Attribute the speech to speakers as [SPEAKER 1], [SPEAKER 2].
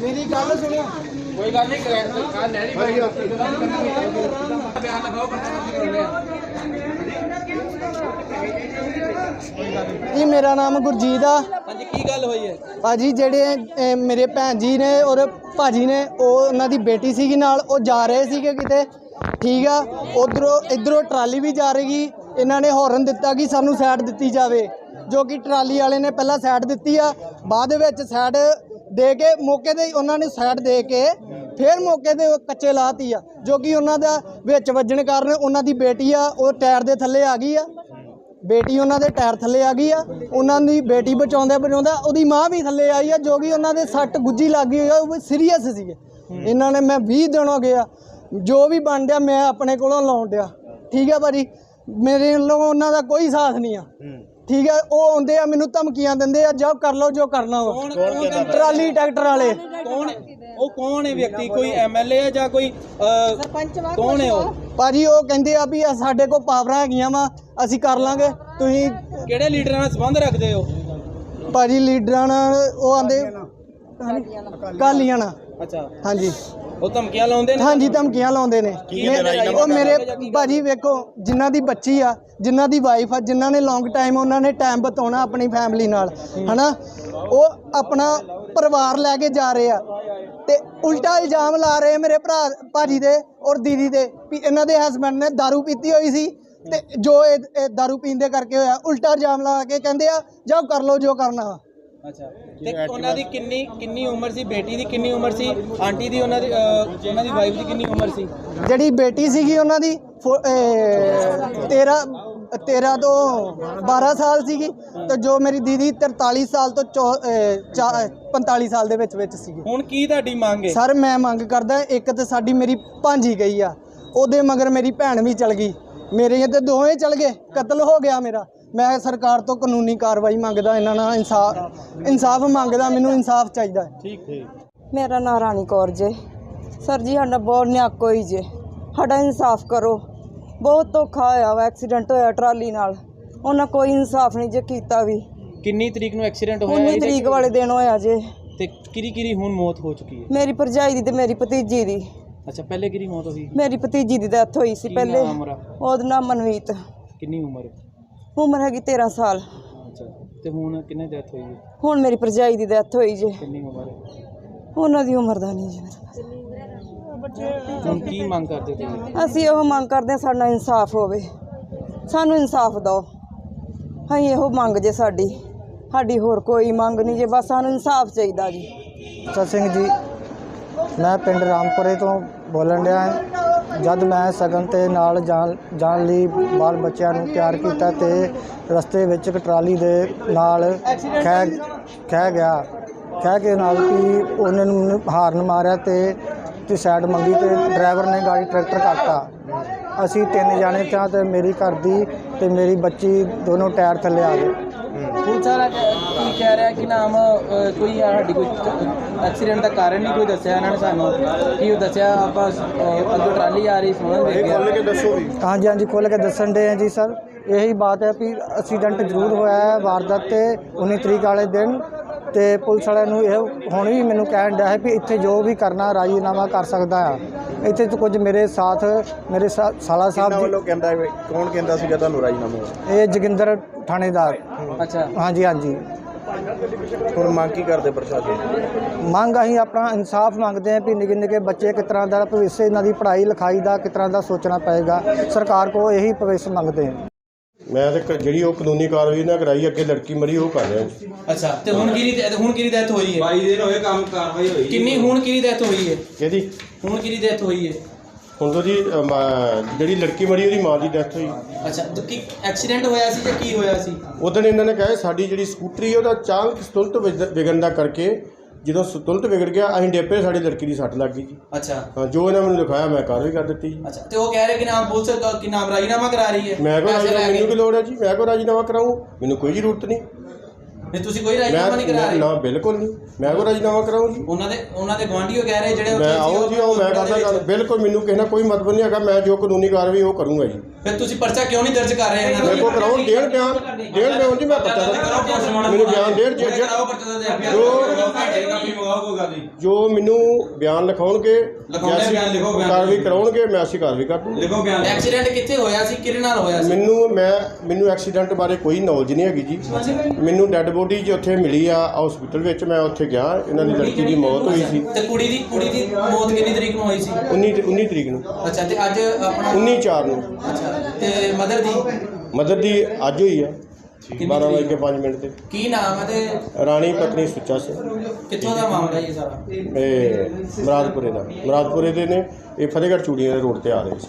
[SPEAKER 1] ਕੋਈ ਗੱਲ ਨਹੀਂ ਕੱਲ ਲੈ ਲਈ ਬਿਆਨ ਲਗਾਓ
[SPEAKER 2] ਜੀ ਮੇਰਾ ਨਾਮ ਗੁਰਜੀਤ ਆ।
[SPEAKER 1] ਹਾਂਜੀ ਕੀ ਗੱਲ ਹੋਈ ਹੈ?
[SPEAKER 2] ਭਾਜੀ ਜਿਹੜੇ ਮੇਰੇ ਭੈਣ ਜੀ ਨੇ ਔਰ ਭਾਜੀ ਨੇ ਉਹ ਉਹਨਾਂ ਦੀ ਬੇਟੀ ਸੀਗੀ ਨਾਲ ਉਹ ਜਾ ਰਹੇ ਸੀਗੇ ਕਿਤੇ। ਠੀਕ ਆ ਉਧਰੋਂ ਇਧਰੋਂ ਟਰਾਲੀ ਵੀ ਜਾ ਰਹੀ ਇਹਨਾਂ ਨੇ ਹੌਰਨ ਦਿੱਤਾ ਕਿ ਸਾਨੂੰ ਸਾਈਡ ਦਿੱਤੀ ਜਾਵੇ। ਜੋ ਕਿ ਟਰਾਲੀ ਵਾਲੇ ਨੇ ਪਹਿਲਾਂ ਸਾਈਡ ਦਿੱਤੀ ਆ। ਬਾਅਦ ਵਿੱਚ ਸਾਈਡ ਦੇ ਕੇ ਮੌਕੇ ਤੇ ਉਹਨਾਂ ਨੇ ਸਾਈਡ ਦੇ ਕੇ ਫਿਰ ਮੌਕੇ ਤੇ ਉਹ ਕੱਚੇ ਲਾਤੀ ਆ, ਜੋ ਕਿ ਉਹਨਾਂ ਦਾ ਵਿੱਚ ਵੱਜਣ ਕਾਰਨ ਉਹਨਾਂ ਦੀ ਬੇਟੀ ਆ, ਉਹ ਟਾਇਰ ਦੇ ਥੱਲੇ ਆ ਗਈ ਆ। ਬੇਟੀ ਉਹਨਾਂ ਦੇ ਟਾਇਰ ਥੱਲੇ ਆ ਗਈ ਆ, ਉਹਨਾਂ ਦੀ ਬੇਟੀ ਬਚਾਉਂਦੇ ਬਚਾਉਂਦਾ ਉਹਦੀ ਮਾਂ ਵੀ ਥੱਲੇ ਆਈ ਆ, ਜੋ ਕਿ ਉਹਨਾਂ ਦੇ ਸੱਟ ਗੁੱਜੀ ਲੱਗ ਗਈ ਆ, ਉਹ ਸੀਰੀਅਸ ਸੀਗੇ। ਇਹਨਾਂ ਨੇ ਮੈਂ 20 ਦਿਨ ਹੋ ਗਿਆ ਜੋ ਵੀ ਬਣ ਡਿਆ ਮੈਂ ਆਪਣੇ ਕੋਲੋਂ ਲਾਉਣ ਡਿਆ। ਠੀਕ ਆ ਭਾਜੀ, ਮੇਰੇ ਵੱਲੋਂ ਉਹਨਾਂ ਦਾ ਕੋਈ ਸਾਥ ਨਹੀਂ ਆ। ਠੀਕ ਹੈ ਉਹ ਆਉਂਦੇ ਆ ਮੈਨੂੰ ਧਮਕੀਆਂ ਦਿੰਦੇ ਆ ਜਾਓ ਕਰ ਲਓ ਜੋ ਕਰਨਾ ਵਾ। ਟਰਾਲੀ ਟਰੈਕਟਰ ਵਾਲੇ।
[SPEAKER 1] ਕੌਣ ਉਹ ਕੌਣ ਹੈ ਵਿਅਕਤੀ? ਕੋਈ ਐਮਐਲਏ ਹੈ ਜਾਂ ਕੋਈ ਸਰਪੰਚ ਕੌਣ ਹੈ ਉਹ?
[SPEAKER 2] ਭਾਜੀ ਉਹ ਕਹਿੰਦੇ ਆ ਵੀ ਸਾਡੇ ਕੋਲ ਪਾਵਰਾਂ ਹੈਗੀਆਂ ਵਾ ਅਸੀਂ ਕਰ ਲਾਂਗੇ। ਤੁਸੀਂ
[SPEAKER 1] ਕਿਹੜੇ ਲੀਡਰਾਂ ਨਾਲ ਸੰਬੰਧ ਰੱਖਦੇ ਹੋ?
[SPEAKER 2] ਭਾਜੀ ਲੀਡਰਾਂ ਨਾਲ ਉਹ ਆਂਦੇ ਕਾਲੀਆਂ ਨਾਲ।
[SPEAKER 1] ਅੱਛਾ।
[SPEAKER 2] ਹਾਂਜੀ।
[SPEAKER 1] ਉਹ ਧਮਕੀਆਂ ਲਾਉਂਦੇ ਨੇ
[SPEAKER 2] ਹਾਂਜੀ ਧਮਕੀਆਂ ਲਾਉਂਦੇ ਨੇ ਮੈਂ- ਉਹ ਮੇਰੇ ਭਾਜੀ ਵੇਖੋ ਜਿਨ੍ਹਾਂ ਦੀ ਬੱਚੀ ਆ ਜਿਨ੍ਹਾਂ ਦੀ ਵਾਈਫ ਆ ਜਿਨ੍ਹਾਂ ਨੇ ਲੌਂਗ ਟਾਈਮ ਉਹਨਾਂ ਨੇ ਟਾਈਮ ਬਤਾਉਣਾ ਆਪਣੀ ਫੈਮਿਲੀ ਨਾਲ ਹਨਾ ਉਹ ਆਪਣਾ ਪਰਿਵਾਰ ਲੈ ਕੇ ਜਾ ਰਹੇ ਆ ਤੇ ਉਲਟਾ ਇਲਜ਼ਾਮ ਲਾ ਰਹੇ ਆ ਮੇਰੇ ਭਰਾ ਭਾਜੀ ਦੇ ਔਰ ਦੀਦੀ ਦੇ ਵੀ ਇਹਨਾਂ ਦੇ ਹਸਬੰਡ ਨੇ दारू ਪੀਤੀ ਹੋਈ ਸੀ ਤੇ ਜੋ ਇਹ ਇਹ दारू ਪੀਣ ਦੇ ਕਰਕੇ ਹੋਇਆ ਉਲਟਾ ਇਲਜ਼ਾਮ ਲਾ ਕੇ ਕਹਿੰਦੇ ਆ ਜਾਓ ਕਰ ਲਓ ਜੋ ਕਰਨਾ ਵਾ
[SPEAKER 1] ਅੱਛਾ। ਤੇ ਉਹਨਾਂ ਦੀ ਕਿੰਨੀ ਕਿੰਨੀ ਉਮਰ ਸੀ? ਬੇਟੀ ਦੀ ਕਿੰਨੀ ਉਮਰ ਸੀ? ਆਂਟੀ ਦੀ ਉਹਨਾਂ ਦੀ ਅਹ, ਉਹਨਾਂ ਦੀ ਵਾਈਫ ਦੀ ਕਿੰਨੀ ਉਮਰ ਸੀ?
[SPEAKER 2] ਜਿਹੜੀ ਬੇਟੀ ਸੀਗੀ ਉਹਨਾਂ ਦੀ 13 13 ਤੋਂ 12 ਸਾਲ ਸੀਗੀ ਤੇ ਜੋ ਮੇਰੀ ਦੀਦੀ 43 ਸਾਲ ਤੋਂ ਚੌ- ਅਹ, ਚਾ- 45 ਸਾਲ ਦੇ ਵਿੱਚ ਵਿੱਚ ਸੀਗੀ।
[SPEAKER 1] ਹੁਣ ਕੀ ਤੁਹਾਡੀ ਮੰਗ ਹੈ
[SPEAKER 2] ਸਰ ਮੈਂ ਮੰਗ ਕਰਦਾ ਇੱਕ ਤੇ ਸਾਡੀ ਮੇਰੀ ਭਾਂਜੀ ਗਈ ਆ। ਉਹਦੇ ਮਗਰ ਮੇਰੀ ਭੈਣ ਵੀ ਚਲ ਗਈ। ਮੇਰੇ ਤੇ ਦੋਵੇਂ ਚਲ ਗਏ। ਕਤਲ ਹੋ ਗਿਆ ਮੇਰਾ। ਮੈਂ ਸਰਕਾਰ ਤੋਂ ਕਾਨੂੰਨੀ ਕਾਰਵਾਈ ਮੰਗਦਾ ਇਹਨਾਂ ਨਾਲ ਇਨਸਾਫ ਇਨਸਾਫ ਮੰਗਦਾ ਮੈਨੂੰ ਇਨਸਾਫ ਚਾਹੀਦਾ ਹੈ।
[SPEAKER 1] ਠੀਕ ਠੀਕ।
[SPEAKER 3] ਮੇਰਾ ਨਾਂ ਰਾਣੀ ਕੌਰ ਜੇ। ਸਰ ਜੀ ਸਾਡਾ ਬਹੁਤ ਨਿਆਕੋ ਹੀ ਜੇ। ਸਾਡਾ ਇਨਸਾਫ ਕਰੋ। ਬਹੁਤ ਧੋਖਾ ਹੋਇਆ ਵਾ ਐਕਸੀਡੈਂਟ ਹੋਇਆ ਟਰਾਲੀ ਨਾਲ। ਉਹਨਾਂ ਕੋਈ ਇਨਸਾਫ ਨਹੀਂ ਜੇ ਕੀਤਾ ਵੀ।
[SPEAKER 1] ਕਿੰਨੀ ਤਰੀਕ ਨੂੰ ਐਕਸੀਡੈਂਟ ਹੋਇਆ
[SPEAKER 3] 19
[SPEAKER 1] ਇਹ?
[SPEAKER 3] ਤਰੀਕ ਵਾਲੇ ਦਿਨ ਹੋਇਆ ਜੇ।
[SPEAKER 1] ਤੇ ਕਿਰੀ ਕਿਰੀ ਹੁਣ ਮੌਤ ਹੋ ਚੁੱਕੀ ਹੈ?
[SPEAKER 3] ਮੇਰੀ ਭਰਜਾਈ ਦੀ ਤੇ ਮੇਰੀ ਭਤੀਜੀ ਦੀ।
[SPEAKER 1] ਅੱਛਾ ਪਹਿਲੇ ਕਿਰੀ ਮੌਤ ਹੋਈ?
[SPEAKER 3] ਮੇਰੀ ਭਤੀਜੀ ਦੀ ਡੈਥ ਹੋਈ ਸੀ ਪਹਿਲੇ।
[SPEAKER 1] ਨਾਮ ਉਹਦਾ?
[SPEAKER 3] ਨਾਮ ਮਨਵੀਤ।
[SPEAKER 1] ਕਿੰਨੀ ਉਮਰ?
[SPEAKER 3] ਉਮਰ ਹੈਗੀ 13 ਸਾਲ।
[SPEAKER 1] ਅੱਛਾ ਤੇ ਹੁਣ ਕਿੰਨੇ ਡੈਥ ਹੋਈ ਹੈ?
[SPEAKER 3] ਹੁਣ ਮੇਰੀ ਭਰਜਾਈ ਦੀ ਡੈਥ ਹੋਈ ਜੇ।
[SPEAKER 1] ਕਿੰਨੀ ਉਮਰ ਹੈ?
[SPEAKER 3] ਉਹਨਾਂ ਦੀ ਉਮਰ ਦਾ ਨਹੀਂ ਜੀ।
[SPEAKER 1] ਹੁਣ ਕੀ ਮੰਗ ਕਰਦੇ ਤੁਸੀਂ?
[SPEAKER 3] ਅਸੀਂ ਇਹੋ ਮੰਗ ਕਰਦੇ ਹਾਂ ਸਾਡਾ ਇਨਸਾਫ ਹੋਵੇ। ਸਾਨੂੰ ਇਨਸਾਫ ਦਿਓ। ਅਸੀਂ ਇਹੋ ਮੰਗ ਜੇ ਸਾਡੀ। ਸਾਡੀ ਹੋਰ ਕੋਈ ਮੰਗ ਨਹੀਂ ਜੇ ਬਸ ਸਾਨੂੰ ਇਨਸਾਫ ਚਾਹੀਦਾ ਜੀ।
[SPEAKER 2] ਸਤ ਸਿੰਘ ਜੀ ਮੈਂ ਪਿੰਡ ਰਾਮਪੁਰੇ ਤੋਂ ਬੋਲਣ ਡਿਆ ਹਾਂ। ਜਦ ਮੈਂ ਸਗਨ ਤੇ ਨਾਲ ਜਾਣ ਜਾਣ ਲਈ ਬਾਲ ਬੱਚਿਆਂ ਨੂੰ ਤਿਆਰ ਕੀਤਾ ਤੇ ਰਸਤੇ ਵਿੱਚ ਇੱਕ ਟਰਾਲੀ ਦੇ ਨਾਲ ਖਹਿ ਖਹਿ ਗਿਆ। ਖਹਿ ਕੇ ਨਾਲ ਕਿ ਉਹਨਾਂ ਨੂੰ ਹਾਰਨ ਮਾਰਿਆ ਤੇ ਤੇ ਸਾਈਡ ਮੰਗੀ ਤੇ ਡਰਾਈਵਰ ਨੇ ਗਾੜੀ ਟਰੈਕਟਰ ਕਰਤਾ ਅਸੀਂ ਤਿੰਨ ਜਾਣੇ ਚਾਹ ਤੇ ਮੇਰੀ ਘਰ ਦੀ ਤੇ ਮੇਰੀ ਬੱਚੀ ਦੋਨੋਂ ਟਾਇਰ ਥੱਲੇ ਆ ਗਏ।
[SPEAKER 1] ਪੁਲਿਸ ਵਾਲਾ ਕੀ ਕਹਿ ਰਿਹਾ ਕਿ ਨਾਮ ਕੋਈ ਸਾਡੀ ਕੋਈ ਐਕਸੀਡੈਂਟ ਦਾ ਕਾਰਨ ਨਹੀਂ ਕੋਈ ਦੱਸਿਆ ਇਹਨਾਂ ਨੇ ਸਾਨੂੰ। ਕੀ ਉਹ ਦੱਸਿਆ ਆਪਾਂ ਅਹ, ਅੱਗੋਂ ਟਰਾਲੀ ਆ ਰਹੀ ਸੁਣਨ ਦੇ ਗਿਆ।
[SPEAKER 2] ਹਾਂਜੀ ਹਾਂਜੀ ਖੋਲ੍ਹ ਕੇ ਦੱਸਣ ਦੇ ਆ ਜੀ ਸਰ। ਇਹੀ ਬਾਤ ਹੈ ਵੀ ਐਕਸੀਡੈਂਟ ਜ਼ਰੂਰ ਹੋਇਆ ਹੈ ਵਾਰਦਾਤ ਤੇ 19 ਤਰੀਕ ਵਾਲੇ ਦਿਨ ਤੇ ਪੁਲਿਸ ਵਾਲਿਆਂ ਨੂੰ ਇਹ ਹੁਣ ਵੀ ਮੈਨੂੰ ਕਹਿਣ ਡਿਆ ਹੈ ਵੀ ਇੱਥੇ ਜੋ ਵੀ ਕਰਨਾ ਰਾਜੀਨਾਮਾ ਕਰ ਸਕਦਾ ਆ। ਇੱਥੇ ਤੋਂ ਕੁਝ ਮੇਰੇ ਸਾਥ ਮੇਰੇ ਸਾ- ਸਾਲਾ ਸਾਹਿਬ ਜੀ
[SPEAKER 4] ਵੱਲੋਂ ਕਹਿੰਦਾ ਹੈ, ਕੌਣ ਕਹਿੰਦਾ ਸੀਗਾ ਤੁਹਾਨੂੰ ਰਾਜੀਨਾਮਾ?
[SPEAKER 2] ਇਹ ਜੋਗਿੰਦਰ ਥਾਣੇਦਾਰ।
[SPEAKER 1] ਅੱਛਾ।
[SPEAKER 2] ਹਾਂਜੀ ਹਾਂਜੀ।
[SPEAKER 4] ਹੁਣ ਮੰਗ ਕੀ ਕਰਦੇ ਪ੍ਰਸ਼ਾਸਨ?
[SPEAKER 2] ਮੰਗ ਅਸੀਂ ਆਪਣਾ ਇਨਸਾਫ ਮੰਗਦੇ ਹਾਂ ਵੀ ਨਿੱਕੇ ਨਿੱਕੇ ਬੱਚੇ ਕਿਸ ਤਰ੍ਹਾਂ ਦਾ ਭਵਿੱਖ ਇਹਨਾਂ ਦੀ ਪੜ੍ਹਾਈ ਲਿਖਾਈ ਦਾ ਕਿਸ ਤਰ੍ਹਾਂ ਦਾ ਸੋਚਣਾ ਪਏਗਾ ਸਰਕਾਰ ਕੋਲ ਇਹੀ ਭਵਿੱਖ ਮੰਗਦੇ ਹਾਂ।
[SPEAKER 5] ਮੈਂ ਤੇ ਕ- ਜਿਹੜੀ ਉਹ ਕਾਨੂੰਨੀ ਕਾਰਵਾਈ ਨਾ ਕਰਾਈ ਅੱਗੇ ਲੜਕੀ ਮਰੀ ਉਹ ਕਰ ਰਿਹਾ ਜੀ।
[SPEAKER 1] ਅੱਛਾ ਤੇ ਹੁਣ ਕਿਹਦੀ death- ਹੁਣ ਕਿਹਦੀ ਡੈਥ ਹੋਈ ਹੈ? 22 ਦਿਨ ਹੋਏ ਕੰਮ ਕਾਰਵਾਈ ਹੋਈ ਕਿੰਨੀ ਹੁਣ ਕਿਹਦੀ ਡੈਥ ਹੋਈ ਹੈ?
[SPEAKER 5] ਇਹਦੀ
[SPEAKER 1] ਹੁਣ ਕਿਹਦੀ ਡੈਥ ਹੋਈ ਹੈ?
[SPEAKER 5] ਹੁਣ ਤੋਂ ਜੀ ਜਿਹੜੀ ਲੜਕੀ ਮਰੀ ਉਹਦੀ ਮਾਂ ਦੀ ਡੈਥ ਹੋਈ।
[SPEAKER 1] ਅੱਛਾ ਤੇ ਕੀ ਐਕਸੀਡੈਂਟ ਹੋਇਆ ਸੀ ਜਾਂ ਕੀ ਹੋਇਆ ਸੀ?
[SPEAKER 5] ਉਦੋਂ ਇਹਨਾਂ ਨੇ ਕਿਹਾ ਸਾਡੀ ਜਿਹੜੀ ਸਕੂਟਰੀ ਉਹਦਾ ਅਚਾਨਕ ਸਤੁਲਤ ਵਿਗ- ਵਿਗੜਨ ਦਾ ਕਰਕੇ ਜਦੋਂ ਸਤੁਲਤ ਵਿਗੜ ਗਿਆ ਅਸੀਂ ਡੇਪੇ ਸਾਡੀ ਲੜਕੀ ਦੀ ਸੱਟ ਲੱਗ ਗਈ ਜੀ।
[SPEAKER 1] ਅੱਛਾ।
[SPEAKER 5] ਹਾਂ ਜੋ ਇਹਨਾਂ ਮੈਨੂੰ ਲਿਖਾਇਆ ਮੈਂ ਕਾਰਵਾਈ ਕਰ ਦਿੱਤੀ ਜੀ।
[SPEAKER 1] ਅੱਛਾ ਤੇ ਉਹ ਕਹਿ ਰਹੇ ਕਿ ਨਾਮ ਪੁਲਿਸ ਦਾ ਕਿ ਨਾਮ ਰਾਜੀਨਾਮਾ ਕਰਾ ਰਹੀ ਹੈ।
[SPEAKER 5] ਮੈਂ ਕੋ
[SPEAKER 1] ਪੈਸੇ ਲੈ
[SPEAKER 5] ਰਾਜੀਨਾਮਾ
[SPEAKER 1] ਕੇ।
[SPEAKER 5] ਮੈਨੂੰ ਕੀ ਲੋੜ ਹੈ ਜੀ? ਮੈਂ ਕੋ ਰਾਜੀਨਾਮਾ ਕਰਾਉਂ ਮੈਨੂੰ ਕੋਈ ਜ਼ਰੂਰਤ ਨਹੀਂ।
[SPEAKER 1] ਨਹੀਂ ਤੁਸੀਂ ਕੋਈ ਰਾਜੀਨਾਮਾ ਨਹੀਂ ਕਰਾ
[SPEAKER 5] ਮੈਂ
[SPEAKER 1] ਰਹੇ?
[SPEAKER 5] ਨਾ ਬਿਲਕੁਲ ਨਹੀਂ। ਮੈਂ ਕੋ ਰਾਜੀਨਾਮਾ ਕਰਾਉਂ ਜੀ
[SPEAKER 1] ਉਹਨਾਂ ਦੇ ਉਹਨਾਂ ਦੇ ਗਵਾਂਢੀਓ ਕਹਿ ਰਹੇ ਜਿਹੜੇ ਉੱਥੇ
[SPEAKER 5] ਮੈਂ
[SPEAKER 1] ਸੀ,
[SPEAKER 5] ਆਓ ਜੀ ਆਓ ਮੈਂ
[SPEAKER 1] ਦੇ
[SPEAKER 5] ਕਰਦਾ ਗੱਲ। ਬਿਲਕੁਲ ਮੈਨੂੰ ਕਿਸੇ ਨਾਲ ਕੋਈ ਮਤਲਬ ਨਹੀਂ ਹੈਗਾ। ਮੈਂ ਜੋ ਕਾਨੂੰਨੀ ਕਾਰਵਾਈ ਉਹ ਕਰੂੰਗਾ ਜੀ।
[SPEAKER 1] ਫਿਰ ਤੁਸੀਂ ਪਰਚਾ ਕਿਉਂ ਨਹੀਂ ਦਰਜ ਕਰ ਰਹੇ ਇਹਨਾਂ ਦਾ?
[SPEAKER 5] ਮੇਰੇ ਕੋਲ ਕਰਾਉਣ ਦੇਣ ਬਿਆਨ। ਦੇਣ ਬਿਆਨ ਜੀ ਮੈਂ ਪਤਾ ਮੈਨੂੰ ਬਿਆਨ ਦੇਣ ਜੇ- ਜੇ-
[SPEAKER 1] ਕਰਾਓ ਪਰਚਾ ਦਰਜ।
[SPEAKER 5] ਜੋ। ਜੋ ਮੈਨੂੰ ਬਿਆਨ ਲਿਖਾਉਣਗੇ
[SPEAKER 6] ਲਿਖਾਉਣੇ
[SPEAKER 5] ਜੈਸੀ
[SPEAKER 6] ਬਿਆਨ ਲਿਖੋ, ਬਿਆਨ।
[SPEAKER 5] ਕਾਰਵਾਈ
[SPEAKER 6] ਲਿਖੋ।
[SPEAKER 5] ਕਰਾਉਣਗੇ ਮੈਂ ਅਸੀਂ ਕਾਰਵਾਈ ਕਰ ਦੂੰਗਾ।
[SPEAKER 6] ਲਿਖੋ ਬਿਆਨ।
[SPEAKER 1] ਐਕਸੀਡੈਂਟ ਕਿੱਥੇ ਹੋਇਆ ਸੀ? ਕਿਹਦੇ ਨਾਲ ਹੋਇਆ ਸੀ?
[SPEAKER 5] ਮੈਨੂੰ ਮੈਂ ਮੈਨੂੰ ਐਕਸੀਡੈਂਟ ਬਾਰੇ ਕੋਈ ਨੌਲੇਜ ਨਹੀਂ ਹੈਗੀ ਜੀ। ਮੈਨੂੰ ਡੈੱਡ ਬੋਡੀ ਜੀ ਉੱਥੇ ਮਿਲੀ ਆ ਹਸਪੀਟਲ ਵਿੱਚ ਮੈਂ ਉੱਥੇ ਗਿਆ ਇਹਨਾਂ ਦੀ ਲੜਕੀ ਦੀ ਮੌਤ ਹੋਈ ਸੀ।
[SPEAKER 1] ਤੇ ਕੁੜੀ ਦੀ ਕੁੜੀ ਦੀ ਮੌਤ ਕਿੰਨੀ ਤਰੀਕ ਨੂੰ ਹੋਈ ਸੀ?
[SPEAKER 5] 19 ਤੇ- 19 ਤਰੀਕ ਨੂੰ।
[SPEAKER 1] ਅੱਛਾ ਤੇ ਅੱਜ ਆਪਣਾ
[SPEAKER 5] 19 4 ਨੂੰ।
[SPEAKER 1] ਅੱਛਾ ਤੇ ਮਦਰ ਦੀ?
[SPEAKER 5] ਮਦਰ ਦੀ ਅੱਜ ਹੋਈ ਆ
[SPEAKER 1] ਕਿੰਨੀ
[SPEAKER 5] 12 ਵਜੇ
[SPEAKER 1] ਤਰੀਕ?
[SPEAKER 5] ਕੇ 5 ਮਿੰਟ ਤੇ।
[SPEAKER 1] ਕੀ ਨਾਮ ਹੈ ਤੇ?
[SPEAKER 5] ਰਾਣੀ ਪਤਨੀ ਸੁੱਚਾ ਸਿੰਘ।
[SPEAKER 1] ਕਿੱਥੋਂ ਦਾ ਮਾਮਲਾ ਇਹ ਸਾਰਾ?
[SPEAKER 5] ਇਹ ਮਰਾਦਪੁਰੇ ਦਾ। ਮਰਾਦਪੁਰੇ ਦੇ ਨੇ ਇਹ ਫਤਿਹਗੜ੍ਹ ਚੂੜੀਆਂ ਦੇ ਰੋਡ ਤੇ ਆ ਰਹੇ ਸੀ।